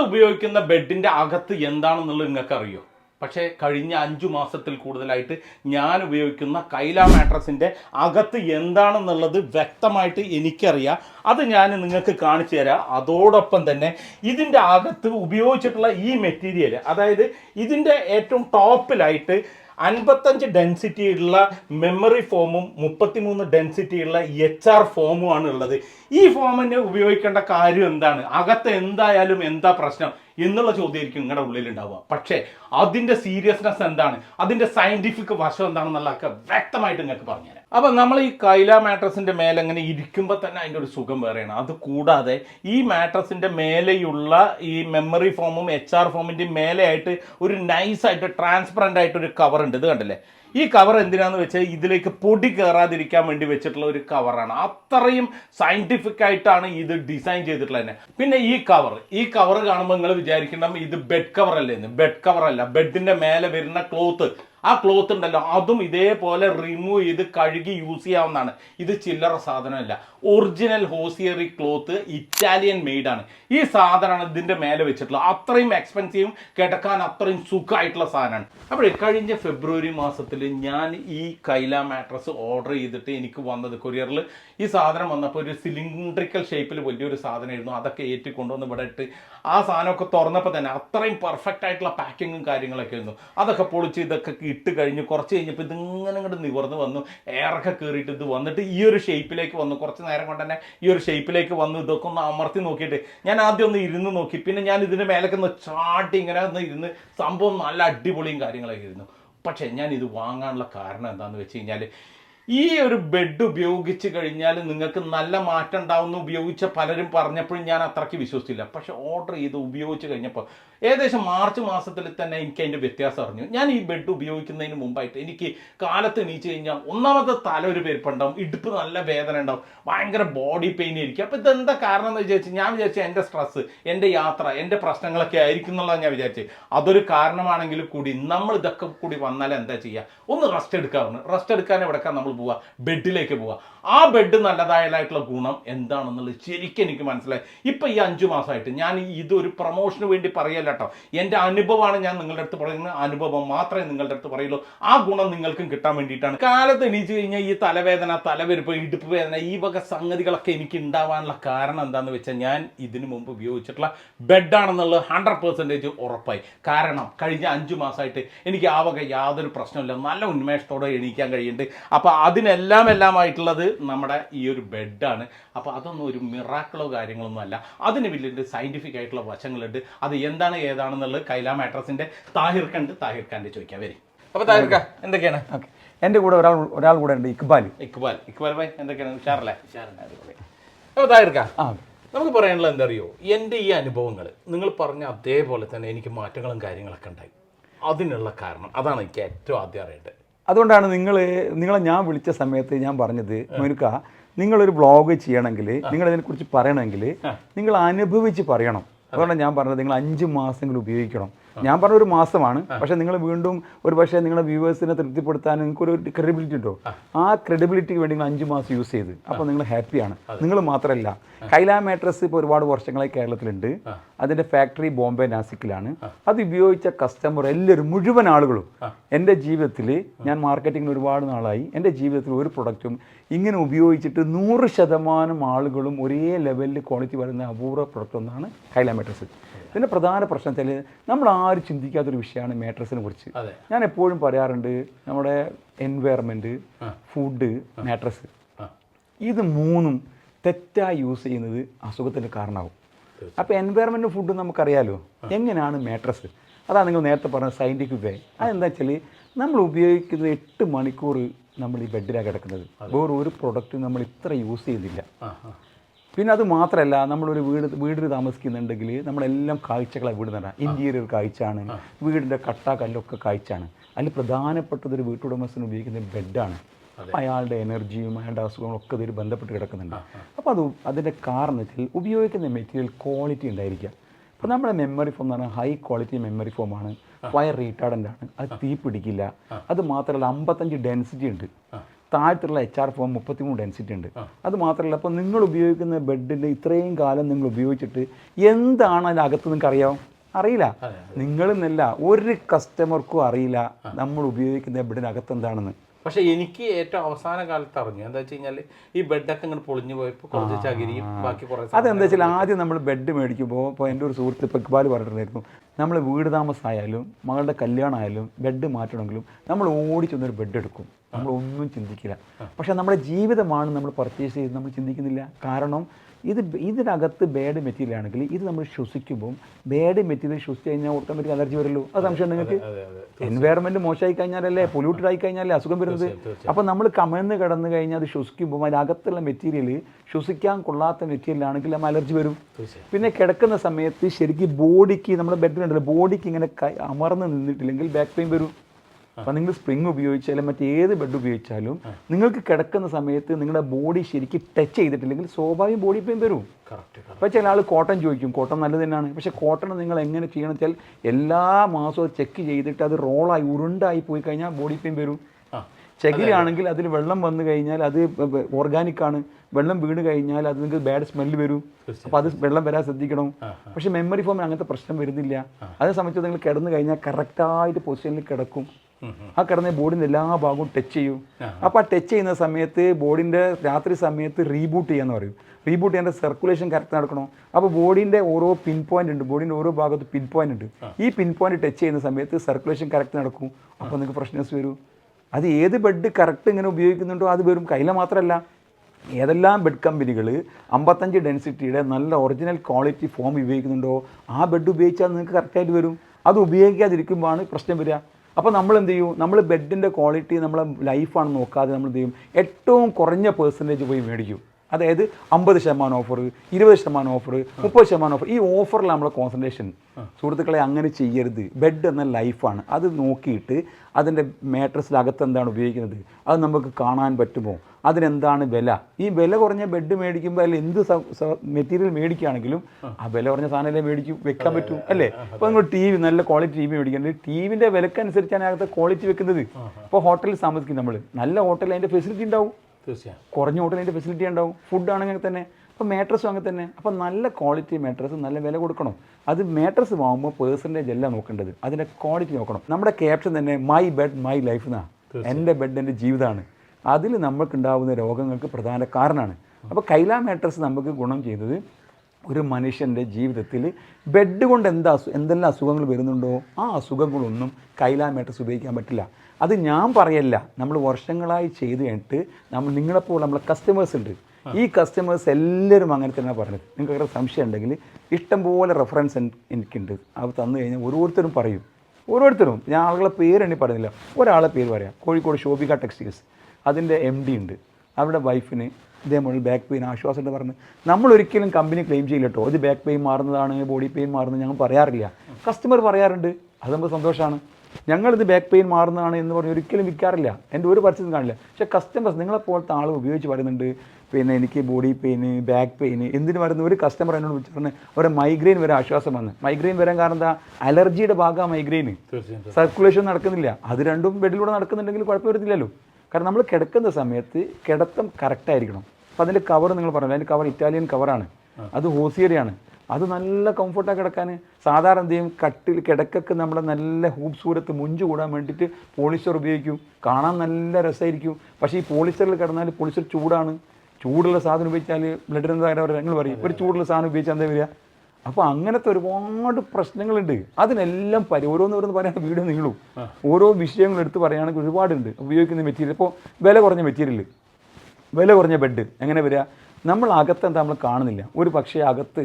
ഉപയോഗിക്കുന്ന ബെഡിന്റെ അകത്ത് എന്താണെന്നുള്ളത് നിങ്ങൾക്ക് അറിയോ പക്ഷേ കഴിഞ്ഞ അഞ്ചു മാസത്തിൽ കൂടുതലായിട്ട് ഞാൻ ഉപയോഗിക്കുന്ന കൈല മാട്രസിന്റെ അകത്ത് എന്താണെന്നുള്ളത് വ്യക്തമായിട്ട് എനിക്കറിയാം. അത് ഞാൻ നിങ്ങൾക്ക് കാണിച്ചു തരാം. അതോടൊപ്പം തന്നെ ഇതിന്റെ അകത്ത് ഉപയോഗിച്ചിട്ടുള്ള ഈ മെറ്റീരിയൽ അതായത് ഇതിന്റെ ഏറ്റവും ടോപ്പിലായിട്ട് അൻപത്തഞ്ച് ഡെൻസിറ്റി ഉള്ള മെമ്മറി ഫോമും മുപ്പത്തിമൂന്ന് ഡെൻസിറ്റി ഉള്ള എച്ച് ആർ ഫോമുമാണ് ഉള്ളത്. ഈ ഫോമിനെ ഉപയോഗിക്കേണ്ട കാര്യം എന്താണ്? അകത്ത് എന്തായാലും എന്താ പ്രശ്നം? എന്നുള്ള ചോദ്യമായിരിക്കും നിങ്ങളുടെ ഉള്ളിൽ ഉണ്ടാവുക പക്ഷേ അതിന്റെ സീരിയസ്നെസ് എന്താണ്? അതിന്റെ സയന്റിഫിക് വശം എന്താണെന്നുള്ളതൊക്കെ വ്യക്തമായിട്ട് നിങ്ങൾക്ക് പറഞ്ഞുതരാം. അപ്പൊ നമ്മൾ ഈ കൈല മാട്രസിന്റെ മേലെ അങ്ങനെ ഇരിക്കുമ്പോൾ തന്നെ അതിന്റെ ഒരു സുഖം വേറെയാണ്. അത് കൂടാതെ ഈ മാട്രസിന്റെ മേലെയുള്ള ഈ മെമ്മറി ഫോമും എച്ച് ആർ ഫോമിന്റെയും മേലെയായിട്ട് ഒരു നൈസായിട്ട് ട്രാൻസ്പെറന്റ് ആയിട്ടൊരു കവറുണ്ട് ഇത് കണ്ടില്ലേ? ഈ കവർ എന്തിനാന്ന് വെച്ചാൽ ഇതിലേക്ക് പൊടി കയറാതിരിക്കാൻ വേണ്ടി വെച്ചിട്ടുള്ള ഒരു കവറാണ് അത്രയും സയന്റിഫിക് ആയിട്ടാണ് ഇത് ഡിസൈൻ ചെയ്തിട്ടുള്ളത് തന്നെ. പിന്നെ ഈ കവർ ഈ കവർ കാണുമ്പോൾ നിങ്ങൾ വിചാരിക്കണം ഇത് ബെഡ് കവർ അല്ലേ ബെഡ് കവർ അല്ല ബെഡിന്റെ മേലെ വരുന്ന ക്ലോത്ത് ആ ക്ലോത്ത് ഉണ്ടല്ലോ അതും ഇതേപോലെ റിമൂവ് ചെയ്ത് കഴുകി യൂസ് ചെയ്യാവുന്നതാണ്. ഇത് ചില്ലറ സാധനമല്ല. Original hosiery cloth Italian made ആണ്. ഈ സാധനമാണ് ഇതിന്റെ മേലെ വെച്ചിട്ടുള്ളത്. അത്രയും എക്സ്പെൻസീവും കിടക്കാൻ അത്രയും സുഖമായിട്ടുള്ള സാധനമാണ്. അപ്പോഴേ കഴിഞ്ഞ ഫെബ്രുവരി മാസത്തിൽ ഞാൻ ഈ കൈല മാട്രസ് ഓർഡർ ചെയ്തിട്ട് എനിക്ക് വന്നത് കൊറിയറിൽ ഈ സാധനം വന്നപ്പോൾ ഒരു സിലിണ്ടറിക്കൽ ഷേപ്പിൽ വലിയൊരു സാധനമായിരുന്നു. അതൊക്കെ ഏറ്റി കൊണ്ടുവന്ന് ഇവിടെ ഇട്ട് ആ സാധനമൊക്കെ തുറന്നപ്പോൾ തന്നെ അത്രയും പെർഫെക്റ്റ് ആയിട്ടുള്ള പാക്കിങ്ങും കാര്യങ്ങളൊക്കെ ആയിരുന്നു. അതൊക്കെ പൊളിച്ച് ഇതൊക്കെ ഇട്ട് കഴിഞ്ഞ് കുറച്ച് കഴിഞ്ഞപ്പോൾ ഇതിങ്ങനെ ഇങ്ങോട്ട് നിവർന്ന് വന്നു. എയറൊക്കെ കയറിയിട്ട് ഇത് വന്നിട്ട് ഈ ഒരു ഷേപ്പിലേക്ക് വന്നു. കുറച്ച് നേരം കൊണ്ട് തന്നെ ഈ ഒരു ഷേപ്പിലേക്ക് വന്നു. ഇതൊക്കെ ഒന്ന് അമർത്തി നോക്കിയിട്ട് ഞാൻ ആദ്യം ഒന്ന് ഇരുന്ന് നോക്കി. പിന്നെ ഞാൻ ഇതിന്റെ മേലൊക്കെ ഒന്ന് ചാട്ടി ഇങ്ങനെ ഒന്ന് ഇരുന്ന് സംഭവം നല്ല അടിപൊളിയും കാര്യങ്ങളൊക്കെ ഇരുന്നു പക്ഷേ ഞാൻ ഇത് വാങ്ങാനുള്ള കാരണം എന്താണെന്ന് വെച്ച് കഴിഞ്ഞാൽ ഈ ഒരു ബെഡ് ഉപയോഗിച്ച് കഴിഞ്ഞാൽ നിങ്ങൾക്ക് നല്ല മാറ്റം ഉണ്ടാവുമെന്ന് ഉപയോഗിച്ച പലരും പറഞ്ഞപ്പോഴും ഞാൻ അത്രയ്ക്ക് വിശ്വസിച്ചില്ല. പക്ഷെ ഓർഡർ ചെയ്ത് ഉപയോഗിച്ച് കഴിഞ്ഞപ്പോൾ ഏകദേശം മാർച്ച് മാസത്തിൽ തന്നെ എനിക്ക് അതിന്റെ വ്യത്യാസം അറിഞ്ഞു. ഞാൻ ഈ ബെഡ് ഉപയോഗിക്കുന്നതിന് മുമ്പായിട്ട് എനിക്ക് കാലത്ത് എണീച്ച് കഴിഞ്ഞാൽ ഒന്നാമത്തെ തല ഒരു പെരുപ്പുണ്ടാവും ഇടുപ്പ് നല്ല വേദന ഉണ്ടാവും ഭയങ്കര ബോഡി പെയിൻ ആയിരിക്കും. അപ്പോൾ ഇതെന്താ കാരണം എന്ന് വിചാരിച്ചു ഞാൻ വിചാരിച്ചു എന്റെ സ്ട്രെസ്സ് എന്റെ യാത്ര എന്റെ പ്രശ്നങ്ങളൊക്കെ ആയിരിക്കും എന്നുള്ളതാണ് ഞാൻ വിചാരിച്ചു. അതൊരു കാരണമാണെങ്കിൽ കൂടി നമ്മൾ ഇതൊക്കെ കൂടി വന്നാൽ എന്താ ചെയ്യുക ഒന്ന് റെസ്റ്റ് എടുക്കാറുണ്ട് റെസ്റ്റ് എടുക്കാൻ എവിടെക്കാൻ നമ്മൾ പോവുക ബെഡിലേക്ക് പോവുക ആ ബെഡ് നല്ലതായാലായിട്ടുള്ള ഗുണം എന്താണെന്നുള്ളത് ശരിക്കും എനിക്ക് മനസ്സിലായി. ഇപ്പം ഈ അഞ്ചു മാസമായിട്ട് ഞാൻ ഇതൊരു പ്രൊമോഷന് വേണ്ടി പറയല്ല കേട്ടോ. എന്റെ അനുഭവമാണ് ഞാൻ നിങ്ങളുടെ അടുത്ത് പറയുന്നത്. അനുഭവം മാത്രമേ നിങ്ങളുടെ അടുത്ത് പറയുള്ളൂ. ആ ഗുണം നിങ്ങൾക്കും കിട്ടാൻ വേണ്ടിയിട്ടാണ്. കാലത്ത് എണീച്ച് കഴിഞ്ഞാൽ ഈ തലവേദന തലവെരുപ്പ് ഇടുപ്പ് വേദന ഈ വക സംഗതികളൊക്കെ എനിക്ക് ഉണ്ടാവാനുള്ള കാരണം എന്താണെന്ന് വെച്ചാൽ ഞാൻ ഇതിനു മുമ്പ് ഉപയോഗിച്ചിട്ടുള്ള ബെഡാണെന്നുള്ളത് ഹൺഡ്രഡ് പെർസെന്റേജ് ഉറപ്പായി. കാരണം കഴിഞ്ഞ അഞ്ചു മാസമായിട്ട് എനിക്ക് ആ വക യാതൊരു പ്രശ്നമില്ല നല്ല ഉന്മേഷത്തോടെ എണീക്കാൻ കഴിയുന്നുണ്ട്. അപ്പോൾ അതിനെല്ലാം എല്ലാമായിട്ടുള്ളത് നമ്മുടെ ഈ ഒരു ബെഡാണ് അപ്പോൾ അതൊന്നും ഒരു മിറാക്കളോ കാര്യങ്ങളൊന്നും അല്ല. അതിന് വലിയ സയന്റിഫിക് ആയിട്ടുള്ള വശങ്ങളുണ്ട്. അത് എന്താണ് ഏതാണെന്നുള്ളത് കൈല മാട്രസിന്റെ താഹിർ താഹിർഖാന്റെ ചോദിക്കാം. വരും. അപ്പോൾ താഹിർക്ക എന്തൊക്കെയാണ്? ഓക്കെ. എന്റെ കൂടെ ഒരാൾ ഒരാൾ കൂടെ ഉണ്ട് ഇക്ബാൽ. ഇക്ബാൽ. ഇക്ബാൽ ഭായ് എന്തൊക്കെയാണ്? ഉഷാറല്ലേ? അപ്പോൾ താഹിർക്ക ആ. നമുക്ക് പറയാനുള്ളത് എന്താ അറിയോ എന്റെ ഈ അനുഭവങ്ങൾ നിങ്ങൾ പറഞ്ഞ അതേപോലെ തന്നെ എനിക്ക് മാറ്റങ്ങളും കാര്യങ്ങളൊക്കെ ഉണ്ടായി. അതിനുള്ള കാരണം അതാണ് എനിക്ക് ഏറ്റവും ആദ്യം അറിയേണ്ടത്. അതുകൊണ്ടാണ് നിങ്ങൾ നിങ്ങളെ ഞാൻ വിളിച്ച സമയത്ത് ഞാൻ പറഞ്ഞത് മോനിക്ക നിങ്ങളൊരു ബ്ലോഗ് ചെയ്യണമെങ്കിൽ നിങ്ങൾ ഇതിനെക്കുറിച്ച് പറയണമെങ്കിൽ നിങ്ങൾ അനുഭവിച്ച് പറയണം. അതുകൊണ്ടാണ് ഞാൻ പറഞ്ഞത് നിങ്ങൾ അഞ്ച് മാസം ഉപയോഗിക്കണം. ഞാൻ പറഞ്ഞ ഒരു മാസമാണ്. പക്ഷേ നിങ്ങൾ വീണ്ടും ഒരു പക്ഷേ നിങ്ങളുടെ വ്യൂവേഴ്സിനെ തൃപ്തിപ്പെടുത്താൻ നിങ്ങൾക്ക് ഒരു ക്രെഡിബിലിറ്റി ഉണ്ടോ? ആ. ക്രെഡിബിലിറ്റിക്ക് വേണ്ടി നിങ്ങൾ അഞ്ച് മാസം യൂസ് ചെയ്ത്. അപ്പോൾ നിങ്ങൾ ഹാപ്പിയാണ് നിങ്ങൾ മാത്രമല്ല. കൈലാ മാട്രസ് ഇപ്പോൾ ഒരുപാട് വർഷങ്ങളായി കേരളത്തിലുണ്ട്. അതിന്റെ ഫാക്ടറി ബോംബെ നാസിക്കിലാണ്. അത് ഉപയോഗിച്ച കസ്റ്റമർ എല്ലാവരും മുഴുവൻ ആളുകളും എന്റെ ജീവിതത്തിൽ ഞാൻ മാർക്കറ്റിംഗിൽ ഒരുപാട് നാളായി. എന്റെ ജീവിതത്തിൽ ഒരു പ്രൊഡക്റ്റും ഇങ്ങനെ ഉപയോഗിച്ചിട്ട് നൂറ് ശതമാനം ആളുകളും ഒരേ ലെവലിൽ ക്വാളിറ്റി വരുന്ന അപൂർവ പ്രൊഡക്റ്റ് ഒന്നാണ് കൈലാ മാട്രസ് ഇതിന്റെ പ്രധാന പ്രശ്നത്തിൽ വെച്ചാൽ നമ്മൾ ആരും ചിന്തിക്കാത്തൊരു വിഷയമാണ് മാട്രസിനെ കുറിച്ച്. ഞാൻ എപ്പോഴും പറയാറുണ്ട് നമ്മുടെ എൻവയറമെന്റ് ഫുഡ് മാട്രസ് ഇത് മൂന്നും തെറ്റായി യൂസ് ചെയ്യുന്നത് അസുഖത്തിന് കാരണമാകും അപ്പോൾ എൻവയറമെന്റും ഫുഡും നമുക്കറിയാലോ? എങ്ങനെയാണ് മാട്രസ് അതാണ് നിങ്ങൾ നേരത്തെ പറഞ്ഞ സയന്റിഫിക് വേ അതെന്താ വെച്ചാൽ നമ്മൾ ഉപയോഗിക്കുന്നത് എട്ട് മണിക്കൂർ നമ്മൾ ഈ ബെഡിലാണ് കിടക്കുന്നത്. വേറെ ഒരു പ്രൊഡക്റ്റ് നമ്മൾ ഇത്ര യൂസ് ചെയ്യുന്നില്ല പിന്നെ അത് മാത്രമല്ല നമ്മളൊരു വീട് വീടിൽ താമസിക്കുന്നുണ്ടെങ്കിൽ നമ്മളെല്ലാം കാഴ്ചകളെ വീട് തന്നെ ഇന്റീരിയർ കാഴ്ചയാണ് വീടിന്റെ കട്ട കല്ലൊക്കെ കാഴ്ചയാണ്. അതിൽ പ്രധാനപ്പെട്ടത് ഒരു വീട്ടുടമസ്ഥന് ഉപയോഗിക്കുന്ന ബെഡാണ്. അയാളുടെ എനർജിയും അയാളുടെ അസുഖങ്ങളും ഒക്കെ ഇതിൽ ബന്ധപ്പെട്ട് കിടക്കുന്നുണ്ട്. അപ്പോൾ അത് അതിന്റെ കാരണത്തിൽ ഉപയോഗിക്കുന്ന മെറ്റീരിയൽ ക്വാളിറ്റി ഉണ്ടായിരിക്കുക അപ്പോൾ നമ്മുടെ മെമ്മറി ഫോം എന്ന് പറഞ്ഞാൽ ഹൈ ക്വാളിറ്റി മെമ്മറി ഫോമാണ് ഫയർ റീറ്റാർഡന്റ് ആണ്. അത് തീ പിടിക്കില്ല. അത് മാത്രമല്ല അമ്പത്തഞ്ച് ഡെൻസിറ്റി ഉണ്ട്. താഴത്തുള്ള എച്ച് ആർ ഫോം മുപ്പത്തിമൂന്ന് ഡെൻസിറ്റി ഉണ്ട്. അത് മാത്രമല്ല അപ്പോൾ നിങ്ങൾ ഉപയോഗിക്കുന്ന ബെഡിന്റെ ഇത്രയും കാലം നിങ്ങൾ ഉപയോഗിച്ചിട്ട് എന്താണ് അതിനകത്ത് നിങ്ങൾക്ക് അറിയാവും? അറിയില്ല. നിങ്ങളെന്നല്ല ഒരു കസ്റ്റമർക്കും അറിയില്ല നമ്മൾ ഉപയോഗിക്കുന്ന ബെഡിനകത്ത് എന്താണെന്ന്. പക്ഷെ എനിക്ക് ഏറ്റവും അവസാന കാലത്ത് അറിഞ്ഞു. എന്താ വെച്ച് കഴിഞ്ഞാൽ ഈ ബെഡൊക്കെ ഇങ്ങനെ പൊളിഞ്ഞു പോയപ്പോൾ കുറച്ച് ചകിരിയും ബാക്കി കുറേ അതെന്താ വെച്ചാൽ ആദ്യം നമ്മൾ ബെഡ് മേടിക്കുമ്പോൾ ഇപ്പോൾ എന്റെ ഒരു സുഹൃത്ത് ഇപ്പോൾ ഇക്ബാൽ പറഞ്ഞിട്ടുണ്ടായിരുന്നു നമ്മൾ വീട് താമസമായാലും മകളുടെ കല്യാണമായാലും ബെഡ് മാറ്റണമെങ്കിലും നമ്മൾ ഓടിച്ചൊന്നൊരു ബെഡ് എടുക്കും. നമ്മൾ ഒന്നും ചിന്തിക്കില്ല പക്ഷേ നമ്മുടെ ജീവിതമാണ് നമ്മൾ പർച്ചേസ് ചെയ്ത് നമ്മൾ ചിന്തിക്കുന്നില്ല. കാരണം ഇത് ഇതിനകത്ത് ബേഡ് മെറ്റീരിയൽ ആണെങ്കിൽ ഇത് നമ്മൾ ശ്വസിക്കുമ്പോൾ ബേഡ് മെറ്റീരിയൽ ശ്വസിച്ച് കഴിഞ്ഞാൽ ഓട്ടോമാറ്റിക് അലർജി വരുമല്ലോ. അത് സംശയം നിങ്ങൾക്ക്? എൻവയറമെന്റ് മോശമായി കഴിഞ്ഞാലല്ലേ പൊല്യൂട്ടഡ് ആയി കഴിഞ്ഞാലേ അസുഖം വരുന്നത്? അപ്പോൾ നമ്മൾ കമഴ്ന്ന് കിടന്നു കഴിഞ്ഞാൽ അത് ശ്വസിക്കുമ്പോൾ അതിനകത്തുള്ള മെറ്റീരിയൽ ശ്വസിക്കാൻ കൊള്ളാത്ത മെറ്റീരിയൽ ആണെങ്കിൽ നമ്മൾ അലർജി വരും. പിന്നെ കിടക്കുന്ന സമയത്ത് ശരിക്കും ബോഡിക്ക് നമ്മുടെ ബെഡിലുണ്ടല്ലോ ബോഡിക്ക് ഇങ്ങനെ അമർന്ന് നിന്നിട്ടില്ലെങ്കിൽ ബാക്ക് പെയിൻ വരും. അപ്പം നിങ്ങൾ സ്പ്രിങ് ഉപയോഗിച്ചാലും മറ്റേത് ബെഡ് ഉപയോഗിച്ചാലും നിങ്ങൾക്ക് കിടക്കുന്ന സമയത്ത് നിങ്ങളുടെ ബോഡി ശരിക്കും ടച്ച് ചെയ്തിട്ടില്ലെങ്കിൽ സ്വാഭാവികം ബോഡി പെയിൻ വരും. അപ്പോൾ ചില ആൾ കോട്ടൺ ചോദിക്കും കോട്ടൺ നല്ലത് തന്നെയാണ്. പക്ഷേ കോട്ടൺ നിങ്ങൾ എങ്ങനെ ചെയ്യണം വെച്ചാൽ എല്ലാ മാസവും ചെക്ക് ചെയ്തിട്ട് അത് റോളായി ഉരുണ്ടായി പോയി കഴിഞ്ഞാൽ ബോഡി പെയിൻ വരും. ചകിരിയാണെങ്കിൽ അതിൽ വെള്ളം വന്നു കഴിഞ്ഞാൽ അത് ഓർഗാനിക് ആണ്. വെള്ളം വീണ് കഴിഞ്ഞാൽ അത് നിങ്ങൾക്ക് ബാഡ് സ്മെല്ല് വരും. അപ്പോൾ അത് വെള്ളം വരാൻ ശ്രദ്ധിക്കണം. പക്ഷേ മെമ്മറി ഫോമിന് അങ്ങനത്തെ പ്രശ്നം വരുന്നില്ല. അതേ സമയത്ത് നിങ്ങൾ കിടന്നു കഴിഞ്ഞാൽ കറക്റ്റായിട്ട് പൊസിഷനിൽ കിടക്കും. ആ കിടന്ന ബോഡിന്റെ എല്ലാ ഭാഗവും ടച്ച് ചെയ്യും. അപ്പോൾ ആ ടച്ച് ചെയ്യുന്ന സമയത്ത് ബോഡിന്റെ രാത്രി സമയത്ത് റീബൂട്ട് ചെയ്യാന്ന് പറയും. റീബൂട്ട് ചെയ്യേണ്ട സർക്കുലേഷൻ കറക്റ്റ് നടക്കണം? അപ്പോൾ ബോഡിന്റെ ഓരോ പിൻ പോയിന്റ് ഉണ്ട്. ബോഡിന്റെ ഓരോ ഭാഗത്ത് പിൻ പോയിന്റ് ഉണ്ട്. ഈ പിൻ പോയിന്റ് ടച്ച് ചെയ്യുന്ന സമയത്ത് സർക്കുലേഷൻ കറക്റ്റ് നടക്കും. അപ്പോൾ നിങ്ങൾക്ക് പ്രശ്നസ് വരും. അത് ഏത് ബെഡ് കറക്റ്റ് ഇങ്ങനെ ഉപയോഗിക്കുന്നുണ്ടോ അത് വരും കയ്യിലെ മാത്രമല്ല. ഏതെല്ലാം ബെഡ് കമ്പനികൾ അമ്പത്തഞ്ച് ഡെൻസിറ്റിയുടെ നല്ല ഒറിജിനൽ ക്വാളിറ്റി ഫോം ഉപയോഗിക്കുന്നുണ്ടോ? ആ ബെഡ് ഉപയോഗിച്ചാൽ നിങ്ങൾക്ക് കറക്റ്റായിട്ട് വരും. അത് ഉപയോഗിക്കാതിരിക്കുമ്പോഴാണ് പ്രശ്നം വരിക. അപ്പോൾ നമ്മൾ എന്ത് ചെയ്യും നമ്മൾ ബെഡിന്റെ ക്വാളിറ്റി നമ്മളെ ലൈഫാണ് നോക്കാതെ നമ്മൾ എന്ത് ചെയ്യും ഏറ്റവും കുറഞ്ഞ പേഴ്സന്റേജ് പോയി മേടിക്കും. അതായത് അമ്പത് ശതമാനം ഓഫർ ഇരുപത് ശതമാനം ഓഫർ മുപ്പത് ശതമാനം ഓഫർ ഈ ഓഫറിലാണ് നമ്മളെ കോൺസെൻട്രേഷൻ സുഹൃത്തുക്കളെ അങ്ങനെ ചെയ്യരുത്. ബെഡ് എന്ന ലൈഫാണ്. അത് നോക്കിയിട്ട് അതിന്റെ മാട്രസിൽ അകത്ത് എന്താണ് ഉപയോഗിക്കുന്നത്? അത് നമുക്ക് കാണാൻ പറ്റുമോ? അതിനെന്താണ് വില? ഈ വില കുറഞ്ഞ ബെഡ് മേടിക്കുമ്പോൾ അതിൽ എന്ത് മെറ്റീരിയൽ മേടിക്കുകയാണെങ്കിലും ആ. വില കുറഞ്ഞ സാധനമല്ലേ മേടിക്കും വെക്കാൻ പറ്റും അല്ലേ? അപ്പോൾ നിങ്ങൾ ടി വി നല്ല ക്വാളിറ്റി ടി വി മേടിക്കുന്നത് ടി വിന്റെ വിലക്കനുസരിച്ചാണ് അകത്തെ ക്വാളിറ്റി വെക്കുന്നത്. ഇപ്പോൾ ഹോട്ടലിൽ താമസിക്കും നമ്മൾ നല്ല ഹോട്ടലിൽ അതിന്റെ ഫെസിലിറ്റി ഉണ്ടാവും. കുറഞ്ഞ ഹോട്ടലിൽ അതിന്റെ ഫെസിലിറ്റി ഉണ്ടാവും. ഫുഡ് ആണെങ്കിൽ തന്നെ. അപ്പോൾ മാട്രസും അങ്ങനെ തന്നെ. അപ്പോൾ നല്ല ക്വാളിറ്റി മാട്രസ് നല്ല വില കൊടുക്കണം. അത് മാട്രസ് വാങ്ങുമ്പോൾ പേഴ്സന്റേജ് അല്ല നോക്കേണ്ടത്. അതിന്റെ ക്വാളിറ്റി നോക്കണം. നമ്മുടെ ക്യാപ്ഷൻ തന്നെ മൈ ബെഡ് മൈ ലൈഫ് എന്നാണ് എന്റെ ബെഡ് എന്റെ ജീവിതമാണ് അതിൽ നമുക്കുണ്ടാകുന്ന രോഗങ്ങൾക്ക് പ്രധാന കാരണമാണ് അപ്പോൾ കൈല മാട്രസ് നമുക്ക് ഗുണം ചെയ്തത് ഒരു മനുഷ്യന്റെ ജീവിതത്തിൽ ബെഡ് കൊണ്ട് എന്താ എന്തെല്ലാം അസുഖങ്ങൾ വരുന്നുണ്ടോ? ആ അസുഖങ്ങളൊന്നും കൈലാ മാട്രസ് ഉപയോഗിക്കാൻ പറ്റില്ല. അത് ഞാൻ പറയല്ല. നമ്മൾ വർഷങ്ങളായി ചെയ്ത് കഴിഞ്ഞിട്ട് നമ്മൾ നിങ്ങളെപ്പോൾ നമ്മളെ കസ്റ്റമേഴ്സ് ഉണ്ട്. ഈ കസ്റ്റമേഴ്സ് എല്ലാവരും അങ്ങനെ തന്നെ പറഞ്ഞത്. നിങ്ങൾക്ക് സംശയം ഉണ്ടെങ്കിൽ ഇഷ്ടംപോലെ റെഫറൻസ് എനിക്കുണ്ട്. അത് തന്നു കഴിഞ്ഞാൽ ഓരോരുത്തരും പറയും. ഓരോരുത്തരും. ഞാൻ ആളുകളെ പേരെണ്ണി പറയുന്നില്ല ഒരാളെ പേര് പറയാം. കോഴിക്കോട് ശോഭിക ടെക്സ്റ്റൈൽസ് അതിന്റെ എം ഡി ഉണ്ട്. അവരുടെ വൈഫിന് ഇതേപോലെ ബാക്ക് പെയിൻ ആശ്വാസം എന്ന് പറഞ്ഞ്. നമ്മൾ ഒരിക്കലും കമ്പനി ക്ലെയിം ചെയ്യില്ല കേട്ടോ ഇത് ബാക്ക് പെയിൻ മാറുന്നതാണ് ബോഡി പെയിൻ മാറുന്നത് ഞങ്ങൾ പറയാറില്ല. കസ്റ്റമർ പറയാറുണ്ട്. അത് നമുക്ക് സന്തോഷമാണ് ഞങ്ങളിത് ബാക്ക് പെയിൻ മാറുന്നതാണ് എന്ന് പറഞ്ഞ് ഒരിക്കലും വിൽക്കാറില്ല. എന്റെ ഒരു പരസ്യം കാണില്ല. പക്ഷേ കസ്റ്റമേഴ്സ് നിങ്ങളെപ്പോലത്തെ ആൾ ഉപയോഗിച്ച് പറയുന്നുണ്ട് പിന്നെ എനിക്ക് ബോഡി പെയിന് ബാക്ക് പെയിന് എന്തിനു വരുന്ന? ഒരു കസ്റ്റമർ എന്നോട് വിളിച്ചു പറഞ്ഞ് അവരെ മൈഗ്രെയിൻ വരെ ആശ്വാസം വന്ന്. മൈഗ്രെയിൻ വരാൻ കാരണം എന്താ? അലർജിയുടെ ഭാഗമാണ് മൈഗ്രെയിൻ സർക്കുലേഷൻ നടക്കുന്നില്ല. അത് രണ്ടും ബെഡിലൂടെ നടക്കുന്നുണ്ടെങ്കിൽ കുഴപ്പമില്ലല്ലോ കാരണം നമ്മൾ കിടക്കുന്ന സമയത്ത് കിടത്തം കറക്റ്റ് ആയിരിക്കണം. അപ്പോൾ അതിന്റെ കവർ നിങ്ങൾ പറഞ്ഞു അതിന്റെ കവർ ഇറ്റാലിയൻ കവറാണ് അത് ഹോസിയറിയാണ്. അത് നല്ല കംഫർട്ടായി കിടക്കാൻ സാധാരണ എന്ത് ചെയ്യും? കട്ടിൽ കിടക്കൊക്കെ നമ്മുടെ നല്ല ഹൂബ്സൂരത്ത് മുഞ്ച് കൂടാൻ വേണ്ടിയിട്ട് പോളിസ്റ്റർ ഉപയോഗിക്കും. കാണാൻ നല്ല രസമായിരിക്കും. പക്ഷേ ഈ പോളിസ്റ്ററിൽ കിടന്നാൽ പോളിസ്റ്റർ ചൂടാണ്. ചൂടുള്ള സാധനം ഉപയോഗിച്ചാൽ ബ്ലഡിന് പറയുക നിങ്ങൾ പറയും. ഒരു ചൂടുള്ള സാധനം ഉപയോഗിച്ചാൽ എന്താ വരിക? അപ്പോൾ അങ്ങനത്തെ ഒരുപാട് പ്രശ്നങ്ങളുണ്ട്. അതിനെല്ലാം പരി ഓരോന്ന് ഓരോന്ന് പറയാൻ വീഡിയോ നീളും. ഓരോ വിഷയങ്ങൾ എടുത്ത് പറയുകയാണെങ്കിൽ ഒരുപാടുണ്ട്. ഉപയോഗിക്കുന്ന മെറ്റീരിയൽ ഇപ്പോൾ വില കുറഞ്ഞ മെറ്റീരിയൽ വില കുറഞ്ഞ ബെഡ് എങ്ങനെ വരിക? നമ്മൾ അകത്ത് എന്താ നമ്മൾ കാണുന്നില്ല. ഒരു പക്ഷേ അകത്ത്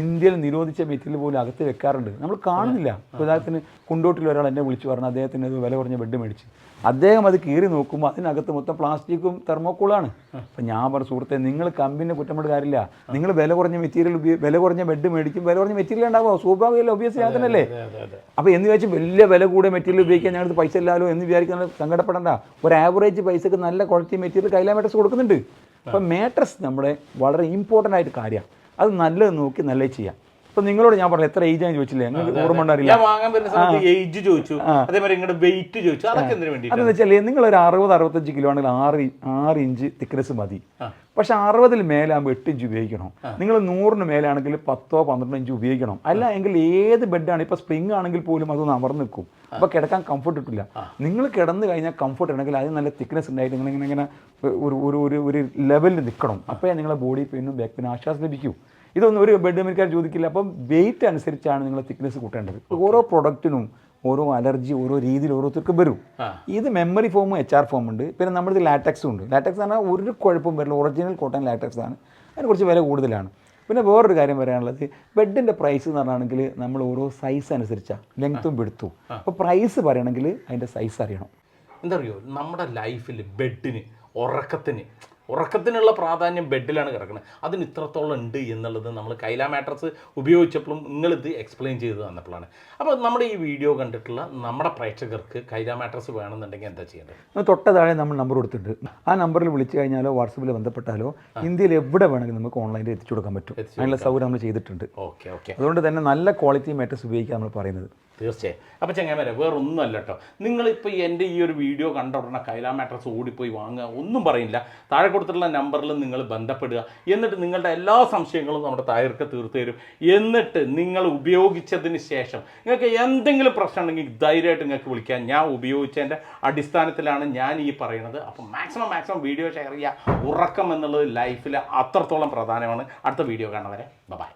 ഇന്ത്യയിൽ നിരോധിച്ച മെറ്റീരിയൽ പോലും അകത്ത് വെക്കാറുണ്ട്. നമ്മൾ കാണുന്നില്ല. അദ്ദേഹത്തിന് ഉദാഹരണത്തിന് കുണ്ടോട്ടിൽ ഒരാൾ എന്നെ വിളിച്ചു പറഞ്ഞു അദ്ദേഹത്തിന് അത് വില കുറഞ്ഞ ബെഡ് മേടിച്ച്. അദ്ദേഹം അത് കീറി നോക്കുമ്പോൾ അതിനകത്ത് മൊത്തം പ്ലാസ്റ്റിക്കും തെർമോക്കോളാണ് അപ്പം ഞാൻ പറഞ്ഞു സുഹൃത്തെ നിങ്ങൾ കമ്പിന്റെ കുറ്റപ്പെട്ട് കാര്യമില്ല നിങ്ങൾ വില കുറഞ്ഞ മെറ്റീരിയൽ ഉപയോഗി വില കുറഞ്ഞ ബെഡ് മേടിക്കും. വില കുറഞ്ഞ മെറ്റീരിയൽ ഉണ്ടാവുമോ? സ്വാഭാവികമല്ല? ഒബിയസ്ലി ആകുന്നല്ലേ അപ്പോൾ എന്ന് വെച്ചാൽ വലിയ വില കൂടിയ മെറ്റീരിയൽ ഉപയോഗിക്കാൻ ഞങ്ങൾക്ക് പൈസ ഇല്ലാലോ എന്ന് വിചാരിക്കുന്ന സങ്കടപ്പെടേണ്ട. ഒരു ആവറേജ് പൈസക്ക് നല്ല ക്വാളിറ്റി മെറ്റീരിയൽ കൈലാമേറ്റസ് കൊടുക്കുന്നുണ്ട്. അപ്പോൾ മാട്രസ് നമ്മുടെ വളരെ ഇമ്പോർട്ടന്റ് ആയിട്ട് കാര്യമാണ്. അത് നല്ലത് നോക്കി നല്ലത് ചെയ്യാം. ഇപ്പൊ നിങ്ങളോട് ഞാൻ പറഞ്ഞു എത്ര ഏജ് ആണ് ചോദിച്ചില്ലേ? നിങ്ങൾക്ക് ഓർമ്മ ഉണ്ടാവില്ല ഞാൻ വാങ്ങാൻ വരുന്ന സമയത്ത് ഏജ് ചോദിച്ചു. അതേമാതിരി നിങ്ങളുടെ വെയിറ്റ് ചോദിച്ചു. അതൊക്കെ എന്തിനു വേണ്ടി അതെന്ന് വെച്ചാൽ നിങ്ങൾ ഒരു അറുപത് അറുപത്തഞ്ച് കിലോ ആണെങ്കിൽ ആറ് ആറ് ഇഞ്ച് തിക്നെസ് മതി. പക്ഷെ അറുപതിൽ മേലാകുമ്പോൾ എട്ട് ഇഞ്ച് ഉപയോഗിക്കണം. നിങ്ങൾ നൂറിന് മേലാണെങ്കിൽ പത്തോ പന്ത്രണ്ടോ ഇഞ്ച് ഉപയോഗിക്കണം. അല്ല എങ്കിൽ ഏത് ബെഡാണ് ഇപ്പോൾ സ്പ്രിംഗ് ആണെങ്കിൽ പോലും അതൊന്ന് അമർന്ന് നിൽക്കും. അപ്പോൾ കിടക്കാൻ കംഫർട്ട് കിട്ടില്ല നിങ്ങൾ കിടന്നു കഴിഞ്ഞാൽ കംഫർട്ട് ഉണ്ടെങ്കിൽ അതിന് നല്ല തിക്നെസ് ഉണ്ടായിട്ട് നിങ്ങൾ ഇങ്ങനെ ഇങ്ങനെ ഒരു ഒരു ഒരു ലെവലിൽ നിൽക്കണം. അപ്പോഴേ നിങ്ങളെ ബോഡി പെയിനും ബാക്ക് പെയിനും ആശ്വാസം ലഭിക്കൂ. ഇതൊന്നും ഒരു ബെഡ് അമേരിക്കാർ ചോദിക്കില്ല. അപ്പം വെയിറ്റ് അനുസരിച്ചാണ് നിങ്ങൾ തിക്നെസ് കൂട്ടേണ്ടത്. ഓരോ പ്രൊഡക്റ്റിനും ഓരോ അലർജി ഓരോ രീതിയിൽ ഓരോരുത്തർക്കും വരും. ഇത് മെമ്മറി ഫോമും എച്ച് ആർ ഫോം ഉണ്ട്. പിന്നെ നമ്മുടെ ലാറ്റക്സും ഉണ്ട്. ലാറ്റക്സ് പറഞ്ഞാൽ ഒരു കുഴപ്പം വരില്ല. ഒറിജിനൽ കോട്ടൺ ലാറ്റക്സ് ആണ്. അതിന് കുറച്ച് വില കൂടുതലാണ്. പിന്നെ വേറൊരു കാര്യം പറയാനുള്ളത്. ബെഡിന്റെ പ്രൈസ് എന്ന് പറഞ്ഞാണെങ്കിൽ നമ്മൾ ഓരോ സൈസ് അനുസരിച്ചാണ് ലെങ്ത്തും വിടുത്തും അപ്പോൾ പ്രൈസ് പറയണമെങ്കിൽ അതിന്റെ സൈസ് അറിയണം. എന്താ പറയുക നമ്മുടെ ലൈഫിൽ ബെഡിന് ഉറക്കത്തിന് ഉറക്കത്തിനുള്ള പ്രാധാന്യം ബെഡിലാണ് കിടക്കുന്നത്. അതിന് ഇത്രത്തോളം ഉണ്ട് എന്നുള്ളത് നമ്മൾ കൈല മാട്രസ് ഉപയോഗിച്ചപ്പോഴും നിങ്ങളിത് എക്സ്പ്ലെയിൻ ചെയ്ത് തന്നപ്പോഴാണ്. അപ്പോൾ നമ്മുടെ ഈ വീഡിയോ കണ്ടിട്ടുള്ള നമ്മുടെ പ്രേക്ഷകർക്ക് കൈല മാട്രസ് വേണമെന്നുണ്ടെങ്കിൽ എന്താ ചെയ്യേണ്ടത്? തൊട്ട താഴെ നമ്മൾ നമ്പർ കൊടുത്തിട്ടുണ്ട്. ആ നമ്പറിൽ വിളിച്ചു കഴിഞ്ഞാലോ വാട്സപ്പിൽ ബന്ധപ്പെട്ടാലോ ഇന്ത്യയിൽ എവിടെ വേണമെങ്കിലും നമുക്ക് ഓൺലൈനിൽ എത്തിച്ചു കൊടുക്കാൻ പറ്റും. അതിനുള്ള സൗകര്യം നമ്മൾ ചെയ്തിട്ടുണ്ട്. Okay okay. അതുകൊണ്ട് തന്നെ നല്ല ക്വാളിറ്റി മാട്രസ് ഉപയോഗിക്കാൻ നമ്മൾ പറയുന്നത്. തീർച്ചയായും. അപ്പോൾ വേറൊന്നും അല്ല കേട്ടോ നിങ്ങളിപ്പോൾ എന്റെ ഈ ഒരു വീഡിയോ കണ്ട ഉടനെ കൈലാ മാട്രസ് ഓടിപ്പോയി വാങ്ങുക ഒന്നും പറയില്ല. താഴെ കൊടുത്തിട്ടുള്ള നമ്പറിൽ നിങ്ങൾ ബന്ധപ്പെടുക. എന്നിട്ട് നിങ്ങളുടെ എല്ലാ സംശയങ്ങളും നമ്മുടെ താഴേക്ക് തീർത്തു തരും. എന്നിട്ട് നിങ്ങൾ ഉപയോഗിച്ചതിന് ശേഷം നിങ്ങൾക്ക് എന്തെങ്കിലും പ്രശ്നം ഉണ്ടെങ്കിൽ ധൈര്യമായിട്ട് നിങ്ങൾക്ക് വിളിക്കാം. ഞാൻ ഉപയോഗിച്ചതിന്റെ അടിസ്ഥാനത്തിലാണ് ഞാൻ ഈ പറയുന്നത് അപ്പോൾ മാക്സിമം മാക്സിമം വീഡിയോ ഷെയർ ചെയ്യുക. ഉറക്കം എന്നുള്ളത് ലൈഫിൽ അത്രത്തോളം പ്രധാനമാണ്. അടുത്ത വീഡിയോ കാണുന്നവരെ ബൈ